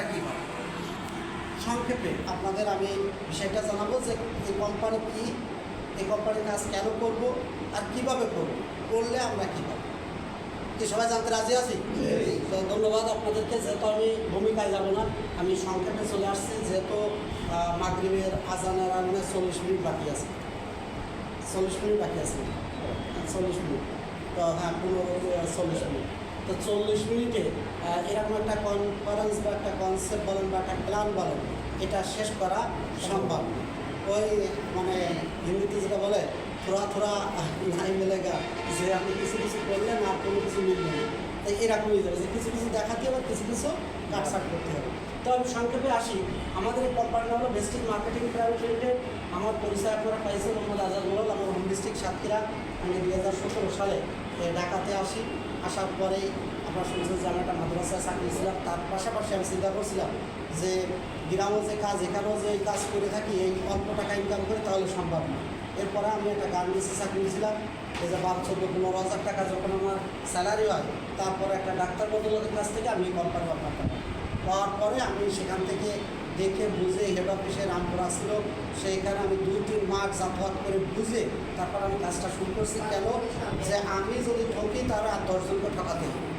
আপনারা কী করেন সংক্ষেপে আপনাদের আমি বিষয়টা জানাব যে এই কোম্পানি কী, এই কোম্পানির কাজ কেন করব আর কীভাবে করব, করলে আমরা কী পাবো? কি সবাই জানতে রাজি আছি? ধন্যবাদ আপনাদেরকে, যেহেতু আমি ভূমিকায় যাব না, আমি সংক্ষেপে চলে আসছি, যেহেতু মাগরিবের আজানের আগুনে চল্লিশ মিনিট বাকি আছে। চল্লিশ মিনিট বাকি আছে। চল্লিশ মিনিট। তো হ্যাঁ পনেরো, চল্লিশ মিনিট। তো চল্লিশ মিনিটে এরকম একটা কনফারেন্স বা একটা কনসেপ্ট বলেন বা একটা প্ল্যান বলেন, এটা শেষ করা সম্ভব। ওই মানে হিন্দিতে যেটা বলে থোড়া থোড়া নাই মেলেগা, যে আপনি কিছু কিছু করলেন আর কোনো কিছু মিলবে না। তাই এরকমই যাবে। যে কিছু কিছু দেখাতে হবে, কিছু কিছু কাটসাট করতে হবে। তো আমি সংক্ষেপে আসি। আমাদের এই হলো বেস্টিক মার্কেটিং প্রাইভেট লিমিটেড আমার পরিচয় আপনারা পাইছেন মোহাম্মদ আজাদ মোড়ল আমার হোম ডিস্ট্রিক্ট সাতক্ষীরা, আমি দুই হাজার সতেরো সালে ঢাকাতে আসি। আসার পরেই আপনার শুনছেন যে আমি একটা মাদ্রাসায় চাকরি ছিলাম তার পাশাপাশি আমি চিন্তা করছিলাম যে গ্রামে যে কাজ, এখানেও যে এই কাজ করে থাকি, এই অল্প টাকা ইনকাম করে তাহলে সম্ভব না। এরপরে আমি একটা গার্মেন্টসে চাকরি নিয়েছিলাম, এই যে বারো, চোদ্দ, পনেরো হাজার টাকা যখন আমার স্যালারি হয়, তারপরে একটা ডাক্তার বদলের কাছ থেকে আমি কোম্পানি পাই পাওয়ার পরে আমি সেখান থেকে দেখে বুঝে হেড অফিসে রামপুরা ছিল, সেইখানে আমি দুই, তিন মাস যাতায়াত করে বুঝে তারপর আমি কাজটা শুরু করছি। কেন? যে আমি যদি ঠকি তাহলে আর দশজনকে ঠকাতে হবে।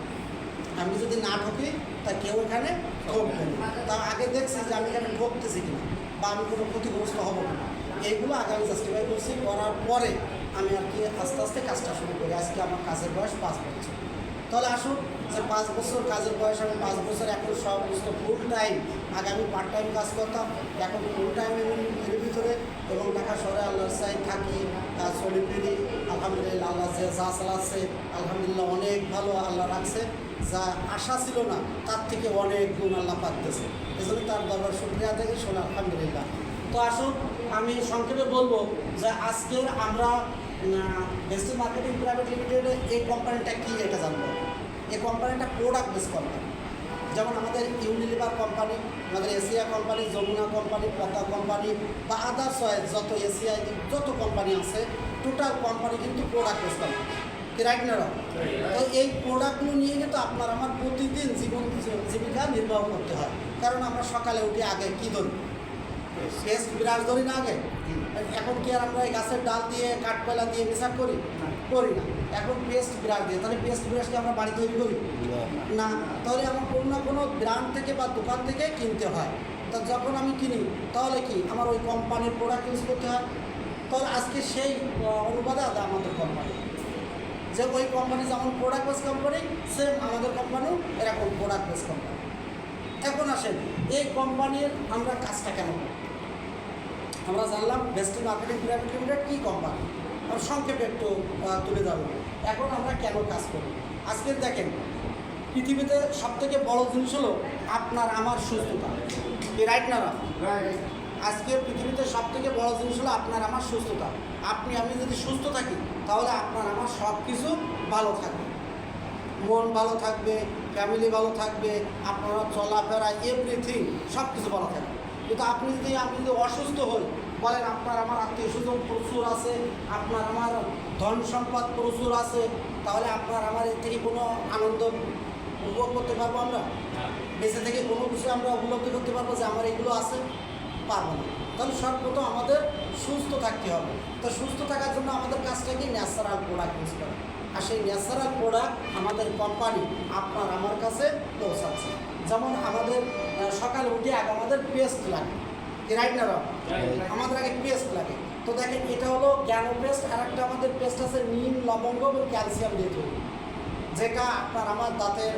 আমি যদি না ঠকি তা কেউ এখানে ঠকবে না। তা আগে দেখছি যে আমি এখানে ঠকতেছি কিনা, বা আমি কোনো ক্ষতিগ্রস্ত হব কিনা। এইগুলো আগে আমি জাস্টিফাই করছি, করার পরে আমি আর কি আস্তে আস্তে কাজটা শুরু করি। আজকে আমার কাজের বয়স পাঁচ বছর। তাহলে আসুন যে পাঁচ বছর কাজের বয়স আমি পাঁচ বছর এখন সমস্ত ফুল টাইম আগে আমি পার্ট টাইম কাজ করতাম। এখন ফুল টাইম এর ভিতরে এবং ঢাকা শহরে আল্লাহর সাইড থাকি, তার চলি ফিরি আলহামদুলিল্লাহ আল্লাহ যে যা চালাচ্ছে, আলহামদুলিল্লাহ অনেক ভালো আল্লাহ রাখছে। যা আশা ছিল না, তার থেকে অনেক গুণ আল্লাহ পাচ্ছে এজন্য তার দরবার শুক্রিয়া দেখে শোনা আলহামদুলিল্লাহ। তো আসুন আমি সংক্ষেপে বলব যে আজকের আমরা বেস্ট মার্কেটিং প্রাইভেট লিমিটেডে এই কোম্পানিটা কী এটা জানব। এই কোম্পানিটা প্রোডাক্ট বেস কোম্পানি যেমন আমাদের ইউনিলিভার কোম্পানি আমাদের এশিয়া কোম্পানি যমুনা কোম্পানি পতা কোম্পানি বা আদার্স যত এশিয়ায় যত কোম্পানি আছে টোটাল কোম্পানি কিন্তু প্রোডাক্ট বেস কোম্পানি রাইট তো এই প্রোডাক্টগুলো নিয়ে কিন্তু আপনার আমার প্রতিদিন জীবন জীবিকা নির্বাহ করতে হয়। কারণ আমরা সকালে উঠে আগে কী ধরি? পেস্ট বিরাজ ধরি না আগে? এখন কি আর আমরা এই গাছের ডাল দিয়ে, কাঠকয়লা দিয়ে মিশাক করি? করি না। এখন পেস্ট বিরাজ দিয়ে। তাহলে পেস্ট বিরাজ কি আমরা বাড়ি তৈরি করি? না। তাহলে আমার কোনো না কোনো ব্র্যান্ড থেকে বা দোকান থেকে কিনতে হয়। তা যখন আমি কিনি, তাহলে কি আমার ওই কোম্পানির প্রোডাক্ট ইউজ করতে হয়? তাহলে আজকে সেই অনুবাদে আমাদের কোম্পানি যে ওই কোম্পানি যেমন প্রোডাক্ট বেস কোম্পানি সেম আমাদের কোম্পানিও এরকম প্রোডাক্ট বেস কোম্পানি এখন আসেন, এই কোম্পানির আমরা কাজটা কেন করি আমরা জানলাম বেস্ট মার্কেটিং প্রাইভেট লিমিটেড কী কোম্পানি আমরা সংক্ষেপে একটু তুলে ধরবো। এখন আমরা কেন কাজ করি? আজকে দেখেন, পৃথিবীতে সব থেকে বড় জিনিস হলো আপনার আমার সুস্থতা। রাইট না wrong? আজকে পৃথিবীতে সব থেকে বড় জিনিস হলো আপনার আমার সুস্থতা। আপনি আমি যদি সুস্থ থাকি তাহলে আপনার আমার সব কিছু ভালো থাকবে। মন ভালো থাকবে ফ্যামিলি ভালো থাকবে আপনারা চলাফেরা এভরিথিং সব কিছু ভালো থাকবে। কিন্তু আপনি যদি আমি যদি অসুস্থ হই বলেন আপনার আমার আত্মীয় স্বজন প্রচুর আছে আপনার আমার ধন সম্পদ প্রচুর আছে তাহলে আপনার আমার এর থেকে কোনো আনন্দ উপভোগ করতে পারব আমরা? বেঁচে থেকে কোনো কিছু আমরা উপলব্ধি করতে পারব যে আমার এগুলো আছে? পারব না। তাহলে সর্বপ্রথম আমাদের সুস্থ থাকতে হবে। তো সুস্থ থাকার জন্য আমাদের কাজটা কি? ন্যাচারাল প্রোডাক্ট ইউজ করা। আর সেই ন্যাচারাল প্রোডাক্ট আমাদের কোম্পানি আপনার আমার কাছে পৌঁছাচ্ছে। যেমন আমাদের সকালে উঠে আগে আমাদের পেস্ট লাগে। রাইট না? আমাদের আগে পেস্ট লাগে। তো দেখেন এটা হলো জ্ঞানো পেস্ট আর একটা আমাদের পেস্ট আছে নিম লবঙ্গ এবং ক্যালসিয়াম দিয়ে তৈরি। যেটা আপনার আমার দাঁতের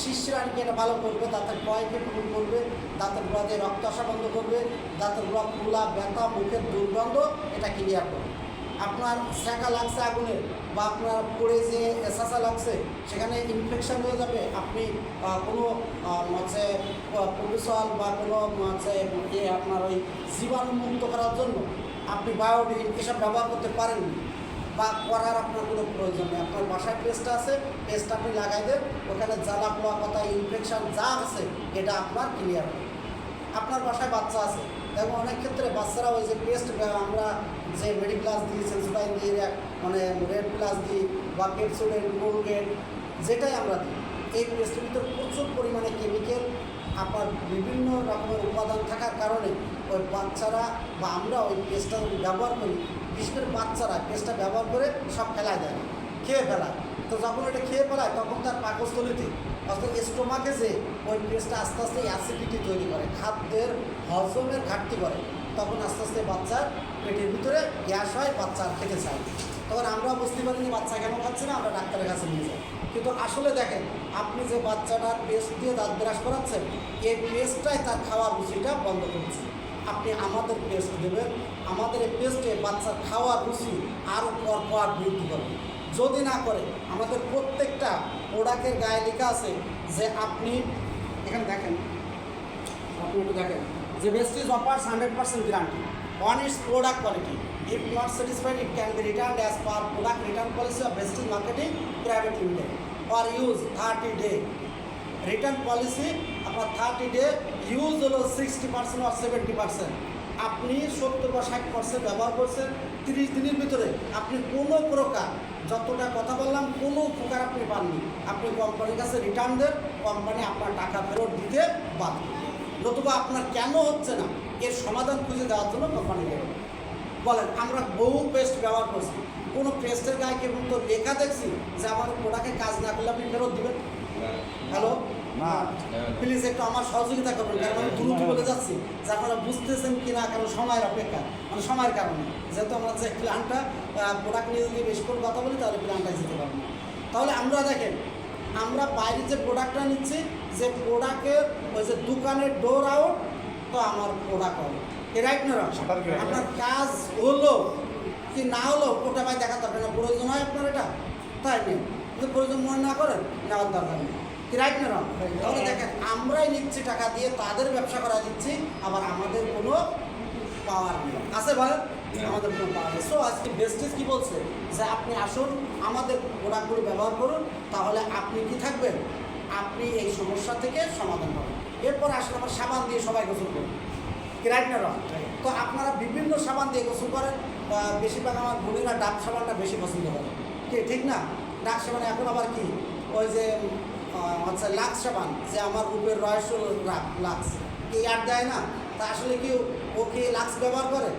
শিশিরানিকে এটা ভালো করবে, দাঁতের কয়কে পূরণ করবে, দাঁতের গোড়া দিয়ে রক্ত আসা বন্ধ করবে, দাঁতের গোড়া ফুলা, ব্যথা, মুখের দুর্গন্ধ এটা ক্লিয়ার করবে। আপনার স্যাঁকা লাগছে আগুনের বা আপনার পড়ে যে এসাসা লাগছে, সেখানে ইনফেকশন হয়ে যাবে। আপনি কোনো হচ্ছে প্রফেসল বা কোনো, হচ্ছে আপনার ওই জীবাণুমুক্ত করার জন্য আপনি বায়োডিন এসব ব্যবহার করতে পারেননি। বা করার আপনার কোনো প্রয়োজন নেই। আপনার বাসায় পেস্ট আছে পেস্ট আপনি লাগাই দেন, ওখানে জ্বালা পোড়া কথা ইনফেকশান যা আছে, এটা আপনার ক্লিয়ার হবে। আপনার বাসায় বাচ্চা আছে দেখো অনেক ক্ষেত্রে বাচ্চারা ওই যে পেস্ট আমরা যে মেডি প্লাস দিই সেন্সোডাইন দিই মানে রেড প্লাস দিই, বা পেপসোডেন কোলগেট যেটাই আমরা দিই, এই পেস্টের ভিতরে প্রচুর পরিমাণে কেমিক্যাল বিভিন্ন রকমের উপাদান থাকার কারণে ওই বাচ্চারা বা আমরা ওই পেস্টটা ব্যবহার করি, বিশেষ বাচ্চারা পেস্টটা ব্যবহার করে সব ফেলায় দেয়, খেয়ে ফেলায়। তো যখন এটা খেয়ে ফেলায়, তখন তার পাকস্থলিতে অর্থাৎ স্টোমাকে যে ওই পেস্টটা আস্তে আস্তে অ্যাসিডিটি তৈরি করে, খাদ্যের হজমের ঘাটতি করে, তখন আস্তে আস্তে বাচ্চার পেটের ভিতরে গ্যাস হয়, বাচ্চা খেতে চায় তখন আমরা বুঝতে পারি যে বাচ্চা কেন খাচ্ছে না, আমরা ডাক্তারের কাছে নিয়ে যাই। কিন্তু আসলে দেখেন, আপনি যে বাচ্চাটার পেস্ট দিয়ে দাঁত ব্রাশ করাচ্ছেন, এই পেস্টটাই তার খাওয়ার রুচিটা বন্ধ করছে। আপনি আমাদের পেস্ট দেবেন, আমাদের এই পেস্টে বাচ্চার খাওয়ার রুচি আরও পর পর বৃদ্ধি করবে যদি না করে, আমাদের প্রত্যেকটা প্রোডাক্টের গায়ে লেখা আছে যে আপনি, এখানে দেখেন, আপনি একটু দেখেন, যে best is offers hundred percent guarantee on its product quality if not satisfied it can be return as per product return policy of Bestiz marketing private limited for use thirty day return policy আপনার thirty day use হলো sixty percent আর seventy percent আপনি সত্তর বা ষাট percent ব্যবহার করছেন, তিরিশ দিনের ভিতরে আপনি কোনো প্রকার, যতটা কথা বললাম, কোনো প্রকার আপনি পাননি। আপনি কোম্পানির কাছে রিটার্ন দেন কোম্পানি আপনার টাকা ফেরত দিতে বাধ্য। নতুবা আপনার কেন হচ্ছে না? এর সমাধান খুঁজে দেওয়ার জন্য কোম্পানি দেবে বলেন আমরা বহু পেস্ট ব্যবহার করছি। কোনো পেস্টের গায়ে কেবল তো লেখা দেখছি যে আমার প্রোডাক্টে কাজ না করলে আপনি ফেরত দিবেন? হ্যালো না। প্লিজ একটু আমার সহযোগিতা করবেন কারণ আমি দ্রুত বলে যাচ্ছি যে আপনারা বুঝতেছেন কি না কারণ সময়ের অপেক্ষা মানে সময়ের কারণে। যেহেতু আমরা যে প্ল্যানটা প্রোডাক্ট নিয়ে যদি বেশি করে কথা বলি তাহলে প্ল্যানটা যেতে পারব না। তাহলে আমরা দেখেন আমরা বাইরে যে প্রোডাক্টটা নিচ্ছি যে প্রোডাক্টের ওই যে দোকানের ডোর আউট তো আমার প্রোডাক্ট হবে। এ রাইট না? আপনার কাজ হলো কি না হলো ওটা ভাই দেখা দরকার না। প্রয়োজন হয় আপনার এটা? তাই নেই। যদি প্রয়োজন মনে না করেন নেওয়ার দরকার নেই। কি রাইট না তাহলে দেখেন আমরাই নিচ্ছি টাকা দিয়ে তাদের ব্যবসা করা দিচ্ছি আবার আমাদের কোনো পাওয়ার নেই। আছে ভাই? আমাদের কোনো পাওয়ার নেই। সো আজকে বেস্টিজ কি বলছে? যে আপনি আসুন আমাদের প্রোডাক্টগুলো ব্যবহার করুন তাহলে আপনি কি থাকবেন? আপনি এই সমস্যা থেকে সমাধান পাবেন। এরপর আসলে আমার সাবান দিয়ে সবাই গোসল করুন রাইট তো আপনারা বিভিন্ন সাবান দিয়ে গোসল করেন বেশিরভাগ আমার বোনেরা ডাব সাবানটা বেশি পছন্দ করে। কি, ঠিক না? ডাব সাবান এখন আবার কি? ওই যে হচ্ছে লাক্স সাবান, যে আমার রূপের রহস্য লাক্স কি অ্যাড দেয় না? তা আসলে কি ও কি লাক্স ব্যবহার করে?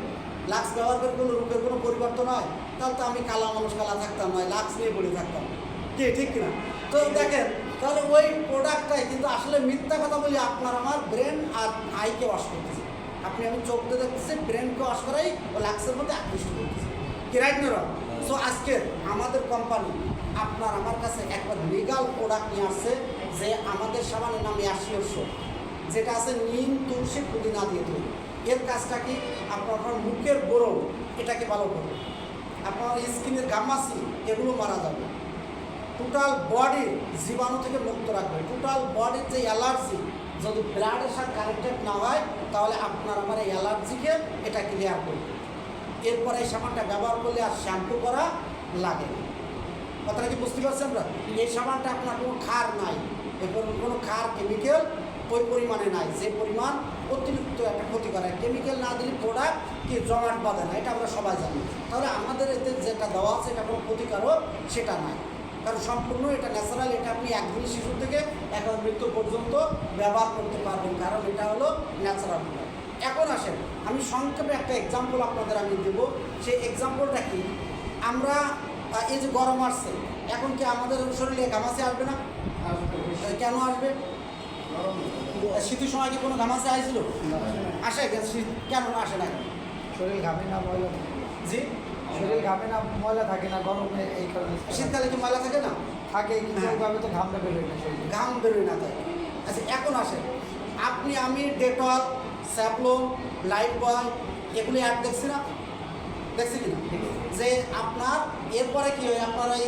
লাক্স ব্যবহার করে কোনো রূপের কোনো পরিবর্তন হয়? তাহলে তো আমি কালা মানুষ, কালা থাকতাম, নয়, লাক্স নিয়ে পড়ে থাকতাম। কি, ঠিক কিনা তো দেখেন, তাহলে ওই প্রোডাক্টটাই কিন্তু আসলে মিথ্যা কথা বলি আপনার আমার ব্রেন আর আইকে ওয়াশ করতেছে আপনি আমি চোখ দিয়ে দেখতেছি ব্রেনকে ওয়াশ করাই ও লাক্সের মধ্যে আকৃষ্ট করতেছে। কি রাইট সো আজকে আমাদের কোম্পানি আপনার আমার কাছে একটা লিগাল প্রোডাক্ট নিয়ে আসছে যে আমাদের সামানের নাম অ্যাসিওর যেটা আছে নিম, তুলসী, পুদিনা দিয়ে তৈরি। এর কাজটা কি? আপনার মুখের গরম এটাকে ভালো করবে আপনার স্কিনের গামাসি এগুলো মারা যাবে। টোটাল বডির জীবাণু থেকে মুক্ত রাখবে। টোটাল বডির যে অ্যালার্জি যদি ব্লাডের সাথে কানেক্টেড না হয়, তাহলে আপনার আমার এই অ্যালার্জিকে এটা ক্লিয়ার করবে এরপরে এই সাবানটা ব্যবহার করলে আর শ্যাম্পু করা লাগে কথাটা কি বুঝতে পারছেন আমরা এই সাবানটা আপনার কোনো খার নাই এরপর কোনো খার কেমিক্যাল ওই পরিমাণে নাই, যে পরিমাণ অতিরিক্ত একটা ক্ষতি করে কেমিক্যাল না দিলে প্রোডাক্ট কি জমাট বাঁধে না, এটা আমরা সবাই জানি। তাহলে আমাদের এতে যেটা দেওয়া আছে এটা কোনো ক্ষতিকারক, সেটা নাই। কারণ সম্পূর্ণ এটা ন্যাচারাল এটা আপনি একদিন শিশু থেকে এখন মৃত্যু পর্যন্ত ব্যবহার করতে পারবেন কারণ এটা হলো ন্যাচারাল প্রোডাক্ট এখন আসেন আমি সংক্ষেপে একটা এক্সাম্পল আপনাদের আমি দেব। সেই এক্সাম্পলটা কি? আমরা এই যে গরম আসছে এখন কি আমাদের শরীরে ঘামাসি আসবে না? কেন আসবে? শীতের সময় কি কোনো ঘামাসি আসছিল আসে কেন আসে না? শরীর ঘামে না জি? শরীর ঘামে না ময়লা থাকে না গরমে এই কারণে। শীতকালে কি ময়লা থাকে না? থাকে কিন্তু হ্যাঁ। ওইভাবে তো ঘামটা বেরোয় না শরীরে। ঘাম বেরোয় না তাই। আচ্ছা এখন আসে আপনি আমি ডেটল স্যাপলো লাইফ বয় এগুলি অ্যাড দেখছি না দেখছি কিনা? যে আপনার এরপরে কি হয় আপনার ওই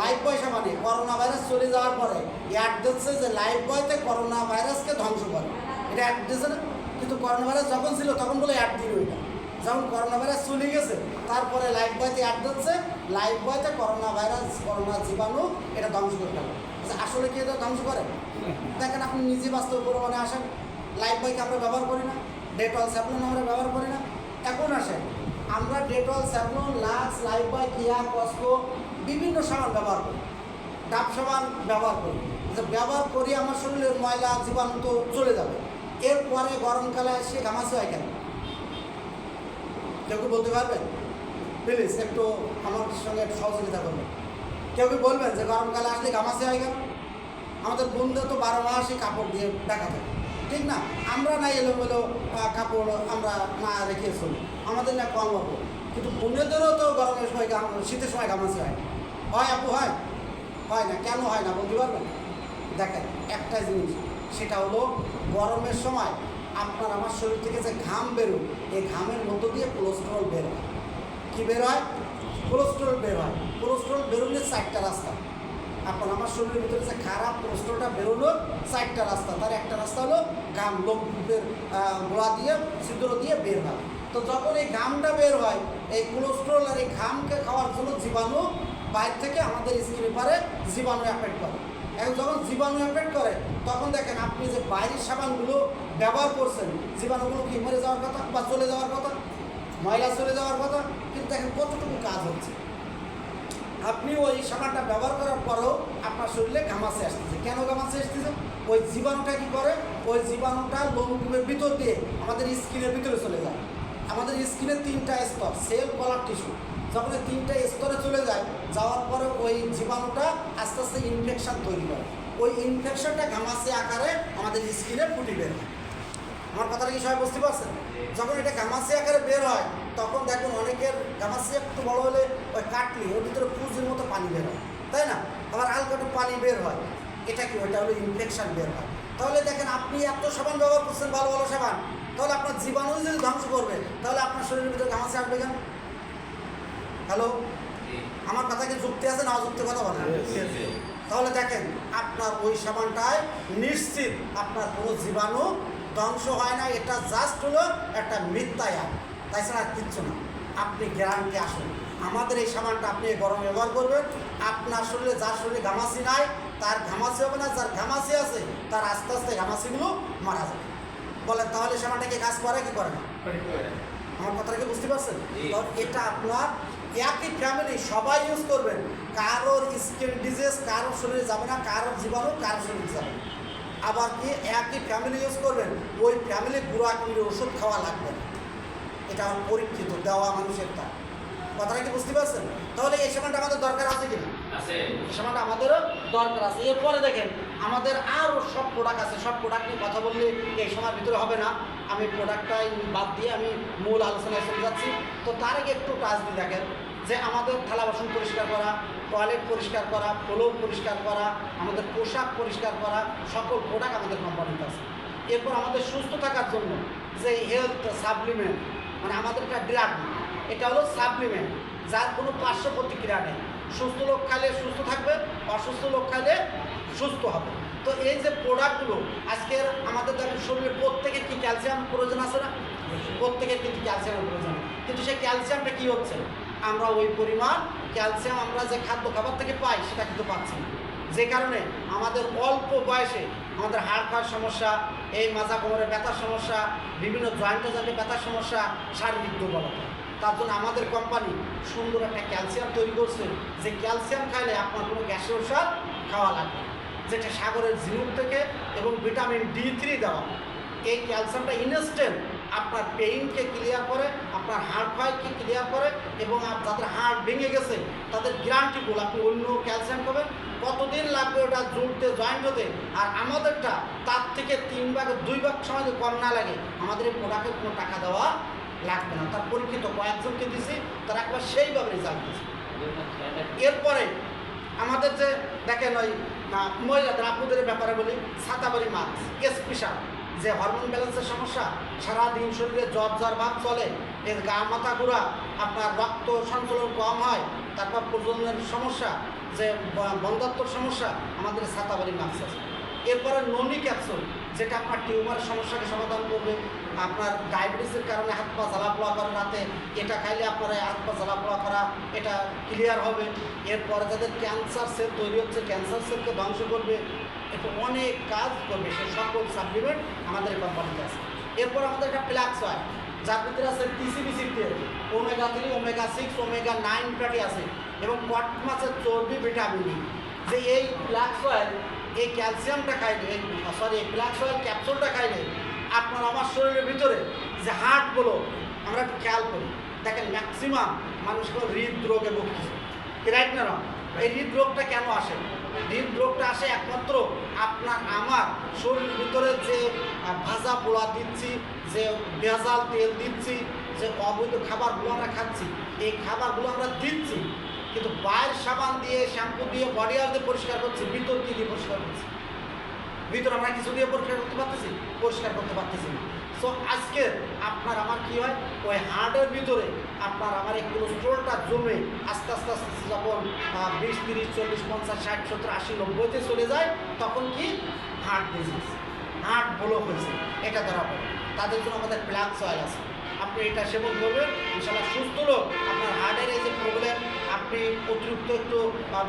লাইফ বয় সামানে করোনা ভাইরাস চলে যাওয়ার পরে অ্যাড দিচ্ছে যে লাইফ বয়তে করোনা ভাইরাসকে ধ্বংস করে। এটা অ্যাড দিচ্ছে না? কিন্তু করোনা ভাইরাস যখন ছিল তখন বলে অ্যাড দিল এটা যখন করোনা ভাইরাস চলে গেছে তারপরে লাইফ বয়তে অ্যাড দিচ্ছে লাইফ বয়তে করোনা ভাইরাস করোনা জীবাণু এটা ধ্বংস করে ফেলে আচ্ছা, আসলে কি এটা ধ্বংস করে? দেখেন আপনি নিজে বাস্তব প্রমাণে আসেন। লাইফ বয়কে আমরা ব্যবহার করি না ডেটল স্যাপলন আমরা ব্যবহার করি না। এখন আসেন আমরা Dettol Savlon Lux Lifebuoy Keya Cosco বিভিন্ন সাবান ব্যবহার করি। ডাব সাবান ব্যবহার করি। যে ব্যবহার করি আমার শরীরের ময়লা জীবাণু তো চলে যাবে। এরপরে গরমকালে এসে ঘামাসি হয় কেন? কেউ কি বলতে পারবেন? প্লিজ একটু আমার সঙ্গে সহযোগিতা করবেন কেউ কি বলবেন যে গরমকালে আসলে ঘামাসি হয় কেন? আমাদের বন্ধু তো বারো মাসই কাপড় দিয়ে দেখা থাকে। ঠিক না? আমরা না এলোমেলো আহ, কাপড় আমরা না রেখে চলি। আমাদের না কম হব কিন্তু বোনেদেরও তো গরমের সময় গাম- শীতের সময় ঘামাসি হয়। হয় আপু হয়? হয় না? কেন হয় না? বলতে পারবেন? দেখেন একটা জিনিস। সেটা হলো গরমের সময় আপনার আমার শরীর থেকে যে ঘাম বেরোয়, এই ঘামের মধ্য দিয়ে কোলেস্ট্রল বের হয়। কী বের হয়? কোলেস্ট্রল বের হয়। কোলেস্ট্রল বেরোলে চারটা রাস্তা। আপনার আমার শরীরের ভিতরে যে খারাপ কোলেস্ট্রলটা বেরোলো চারটা রাস্তা। তার একটা রাস্তা হলো ঘাম লোকের গোড়া দিয়ে, ছিদ্র দিয়ে বের হয় তো যখন এই ঘামটা বের হয়, এই কোলেস্ট্রল আর এই ঘামকে খাওয়ার জন্য জীবাণু বাইরে থেকে আমাদের স্কিনে পারে জীবাণু অ্যাফেক্ট করে এখন যখন জীবাণু অ্যাফেক্ট করে, তখন দেখেন আপনি যে বাইরের সাবানগুলো ব্যবহার করছেন, জীবাণুগুলো কি মরে যাওয়ার কথা বা চলে যাওয়ার কথা? ময়লা চলে যাওয়ার কথা? কিন্তু দেখেন কতটুকু কাজ হচ্ছে। আপনি ওই সাবানটা ব্যবহার করার পরেও আপনার শরীরে ঘামাসে আসতেছে। কেন ঘামাসে আসতেছে? ওই জীবাণুটা কি করে? ওই জীবাণুটা লোমকূপের ভিতর দিয়ে আমাদের স্কিনের ভিতরে চলে যায়। আমাদের স্কিনের তিনটা স্তর, সেল, কলার টিস্যু। যখন ওই তিনটা স্তরে চলে যায়, যাওয়ার পরে ওই জীবাণুটা আস্তে আস্তে ইনফেকশান তৈরি করে ওই ইনফেকশনটা ঘামাসে আকারে আমাদের স্কিনে ফুটি বের হয়। আমার কথাটা কি সবাই বুঝতে পারছেন? যখন এটা গামাসি আকারে বের হয়, তখন দেখুন অনেকের গামাসি একটু বড় হলে ওই কাটলি, ওর ভিতরে পুজোর মতো পানি বের হয়। তাই না? আবার হালকা একটু পানি বের হয়। এটা কি? ওইটা হলো ইনফেকশন বের হয়। তাহলে দেখেন আপনি এত সাবান ব্যবহার করছেন, ভালো ভালো সাবান। তাহলে আপনার জীবাণু যদি ধ্বংস করবে, তাহলে আপনার শরীরের ভিতরে গামাসি আসবে কেন? হ্যালো? আমার কথা কি যুক্তি আছে? না অযুক্তি কথা বলেন তাহলে দেখেন আপনার ওই সাবানটায় নিশ্চিত আপনার কোনো জীবাণু ধ্বংস হয় না এটা জাস্ট হলো একটা মিথ্যায়া তাই ছাড়া আর কিচ্ছু না। আপনি গ্যারান্টি আসুন। আমাদের এই সাবানটা আপনি গরম ব্যবহার করবেন। আপনার শরীরে যার শরীরে ঘামাসি নাই তার ঘামাসি হবে না। যার ঘামাসি আছে তার আস্তে আস্তে ঘামাসিগুলো মারা যাবে। বলেন তাহলে সাবানটা কি কাজ করে কি করে না? আমার কথাটা কি বুঝতে পারছেন? এটা আপনার একই ফ্যামিলি সবাই ইউজ করবেন। কারোর স্কিন ডিজিজ কারোর শরীরে যাবে না কারোর জীবাণু কারোর শরীরে যাবে না। আবার কি? একই ফ্যামিলি ইউজ করবেন ওই ফ্যামিলি বুড়া কিনে ওষুধ খাওয়া লাগবে না। এটা আমার পরীক্ষিত দেওয়া মানুষের তা কথাটা কি বুঝতে পারছেন? তাহলে এই সময়টা আমাদের দরকার আছে কিনা? এই সময়টা আমাদেরও দরকার আছে। এরপরে দেখেন আমাদের আরও সব প্রোডাক্ট আছে, সব প্রোডাক্ট নিয়ে কথা বললে এই সময়ের ভিতরে হবে না। আমি প্রোডাক্টটাই বাদ দিয়ে আমি মূল আলোচনায় চলে যাচ্ছি। তো তার আগে একটু কাজ দিয়ে দেখেন যে আমাদের থালা বাসন পরিষ্কার করা টয়লেট পরিষ্কার করা ফ্লোর পরিষ্কার করা, আমাদের পোশাক পরিষ্কার করা, সকল প্রোডাক্ট আমাদের কোম্পানিতে আছে। এরপর আমাদের সুস্থ থাকার জন্য যে হেলথ সাপ্লিমেন্ট মানে আমাদের একটা ড্রাগ এটা হলো সাপ্লিমেন্ট যার কোনো পার্শ্ব প্রতিক্রিয়া নেই। সুস্থ লোক খাইলে সুস্থ থাকবে, অসুস্থ লোক খাইলে সুস্থ হবে। তো এই যে প্রোডাক্টগুলো আজকের আমাদের দেখেন শরীরে প্রত্যেকের কি ক্যালসিয়াম প্রয়োজন আছে না? প্রত্যেকের কিন্তু ক্যালসিয়ামের প্রয়োজন। কিন্তু সেই ক্যালসিয়ামটা কি হচ্ছে? আমরা ওই পরিমাণ ক্যালসিয়াম আমরা যে খাদ্য খাবার থেকে পাই, সেটা কিন্তু পাচ্ছি না। যে কারণে আমাদের অল্প বয়সে আমাদের হাড় খাওয়ার সমস্যা, এই মাজা কোমরের ব্যথার সমস্যা, বিভিন্ন জয়েন্টে জয়েন্টে ব্যথার সমস্যা, শারীরিক দুর্বলতা। তার জন্য আমাদের কোম্পানি সুন্দর একটা ক্যালসিয়াম তৈরি করছে। যে ক্যালসিয়াম খাইলে আপনার কোনো গ্যাসের ওষুধ খাওয়া লাগবে। যেটা সাগরের ঝিনুক থেকে এবং ভিটামিন ডি থ্রি দেওয়া এই ক্যালসিয়ামটা ইনস্ট্যান্ট আপনার পেইনকে ক্লিয়ার করে আপনার হার্ট ক্ষয়কে ক্লিয়ার করে এবং যাদের হাড় ভেঙে গেছে তাদের গ্যারান্টি বল আপনি অন্য ক্যালসিয়াম পাবেন কতদিন লাগবে ওটা জুড়তে জয়েন্ট হতে? আর আমাদেরটা তার থেকে তিন ভাগ দুই ভাগ সময় কম না লাগে। আমাদের এই প্রোডাক্টের কোনো টাকা দেওয়া লাগবে না। তার পরীক্ষিত কয়েকজনকে দিছি তারা একবার সেইভাবে রেজাল্ট দিয়েছে। এরপরে আমাদের যে দেখেন ওই আহ, মহিলাদের আপুদের ব্যাপারে বলি ছাতাবাড়ি মাছ স্পেশাল যে হরমোন ব্যালেন্সের সমস্যা সারাদিন শরীরে জ্বর জ্বর ভাব চলে এর গা মাথা ঘোরা আপনার রক্ত সঞ্চালন কম হয় তারপর প্রজন্মের সমস্যা যে বন্ধাত্মর সমস্যা আমাদের ছাতাবাড়ি মাছ আছে। এরপরে ননি ক্যাপসুল যেটা আপনার টিউমারের সমস্যাকে সমাধান করবে। আপনার ডায়াবেটিসের কারণে হাত পা জ্বালা পোড়া করে রাতে, এটা খাইলে আপনার হাত পা জ্বালা পোড়া করা, এটা ক্লিয়ার হবে। এরপরে যাদের ক্যান্সার সেল তৈরি হচ্ছে ক্যান্সার সেলকে ধ্বংস করবে। এটা অনেক কাজ করবে, সে সকল সাপ্লিমেন্ট আমাদের কোম্পানিতে আছে। এরপর আমাদের একটা প্লাক্স হয়, যার ভিতরে আছে টিসিবিসি তেল omega three omega six omega nine fatty আছে, এবং কট মাছের চর্বি ভিটামিন ই। যে এই প্লাক্স অয়েল এই ক্যালসিয়ামটা খাইলে সরি এই প্লাক্স অয়েল ক্যাপসুলটা খাইলে আপনার আমার শরীরের ভিতরে যে হার্টগুলো আমরা একটু খেয়াল করি। দেখেন ম্যাক্সিমাম মানুষগুলো হৃদরোগে ভুগতেছে রাইট না? এই হৃদরোগটা কেন আসে? হৃদরোগটা আসে একমাত্র আপনার আমার শরীরের ভিতরে যে ভাজা পোড়া দিচ্ছি, যে ভেজাল তেল দিচ্ছি, যে অবৈধ খাবারগুলো আমরা খাচ্ছি, এই খাবারগুলো আমরা দিচ্ছি। কিন্তু বাইরের সাবান দিয়ে শ্যাম্পু দিয়ে বডি আর দিয়ে পরিষ্কার করছি, ভিতর দিয়ে পরিষ্কার করছি। ভিতর আমরা কিছু দিয়ে পরিষ্কার করতে পারতেছি, পরিষ্কার করতে পারতেছি না। সো আজকে আপনার আমার কি হয়? ওই হার্টের ভিতরে আপনার আমার এই কোলেস্ট্রলটা জমে আস্তে আস্তে আস্তে আস্তে যখন বিশ, তিরিশ, চল্লিশ, পঞ্চাশ, ষাট, সত্তর, আশি, নব্বইতে চলে যায়, তখন কি? হার্ট ডিজিজ হার্ট ব্লক হয়েছে। এটা ধরা পড়ে। তাদের জন্য আমাদের ব্ল্যাক সয়েল আছে আপনি এটা সেবন করবেন ইনশাল্লাহ সুস্থ লোক, আপনার হার্টের এই যে প্রবলেম আপনি অতিরিক্ত একটু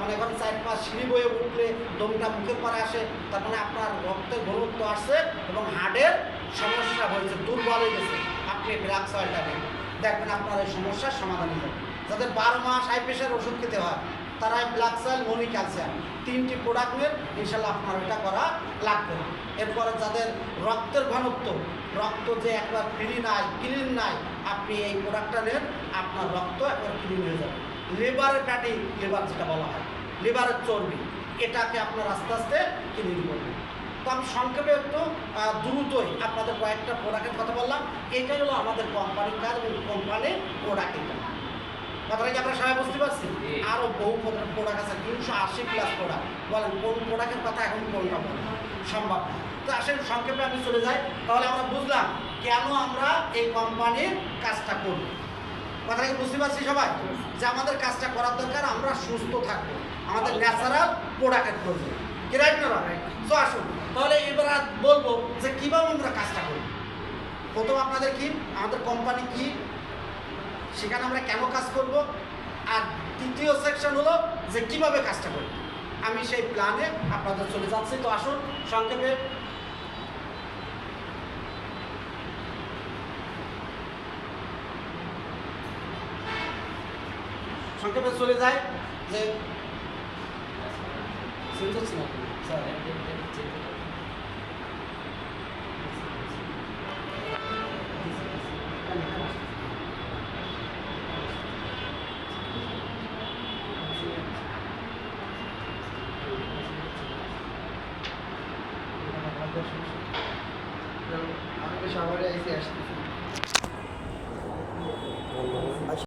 মনে করেন চার পাঁচ সিঁড়ি বয়ে উঠলে দমটা মুখের পরে আসে, তার মানে আপনার রক্তের ঘনত্ব আসছে এবং হার্টের সমস্যা হয়েছে, দুর্বল হয়ে গেছে। আপনি ব্ল্যাক সয়েলটা নেন দেখবেন আপনার এই সমস্যার সমাধান যাবে। যাদের বারো মাস হাই প্রেশার ওষুধ খেতে হয় তারা ব্ল্যাক সয়েল মনি ক্যালসিয়াম তিনটি প্রোডাক্ট নেন ইনশাল্লাহ আপনার ওইটা করা লাগবে। এরপরে যাদের রক্তের ঘনত্ব, রক্ত যে একবার ফ্রি নাই ক্লিন নাই, আপনি এই প্রোডাক্টটা নেন, আপনার রক্ত একবার ক্লিন হয়ে যাবে। লিভারের ফ্যাটি লিভার যেটা বলা হয় লিভারের চর্বি, এটাকে আপনার আস্তে আস্তে ক্লিন করবেন তো আমি সংক্ষেপে একটু দ্রুতই আপনাদের কয়েকটা প্রোডাক্টের কথা বললাম। এটাই হলো আমাদের কোম্পানির কাজ এবং কোম্পানির প্রোডাক্ট এটা। কথাটা কি আপনারা সবাই বুঝতে পারছি আরও বহু প্রোডাক্ট আছে তিনশো আশি প্লাস প্রোডাক্ট বলেন কোন প্রোডাক্টের কথা এখন বলেন সম্ভব তো আসলে সংক্ষেপে আমি চলে যাই। তাহলে আমরা বুঝলাম কেন আমরা এই কোম্পানির কাজটা করব। কথাটা কি বুঝতে পারছি সবাই? যে আমাদের কাজটা করার দরকার আমরা সুস্থ থাকব। আমাদের ন্যাচারাল প্রোডাক্টের প্রয়োজন। কি রাইট না সো আসুন। তাহলে এবার বলব যে কীভাবে আমরা কাজটা করব? প্রথম আপনাদের কি? আমাদের কোম্পানি কি? সেখানে আমরা কেন কাজ করব? আর তৃতীয় সেকশন হলো যে কীভাবে কাজটা করব? আমি সেই প্ল্যানে আপনাদের চলে যাচ্ছি, তো আসুন, সংক্ষেপে। সংক্ষেপে চলে যায় যে